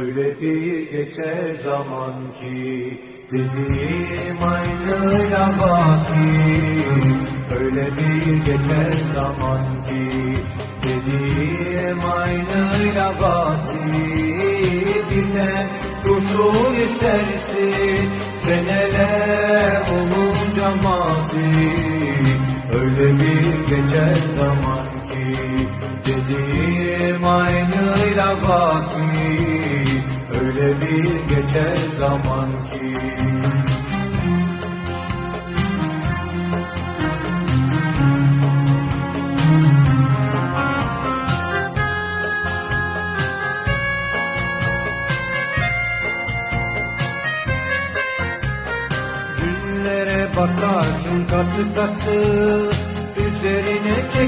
Öyle bir geçer zaman ki Dediğim aynıyla baki Öyle bir geçer zaman ki Dediğim aynıyla baki Birden dursun istersin Seneler olunca mazi Öyle bir geçer zaman ki Dediğim aynıyla baki Öyle bir geçer zaman ki. Günlere bakarsın katı katı Üzerine çekersin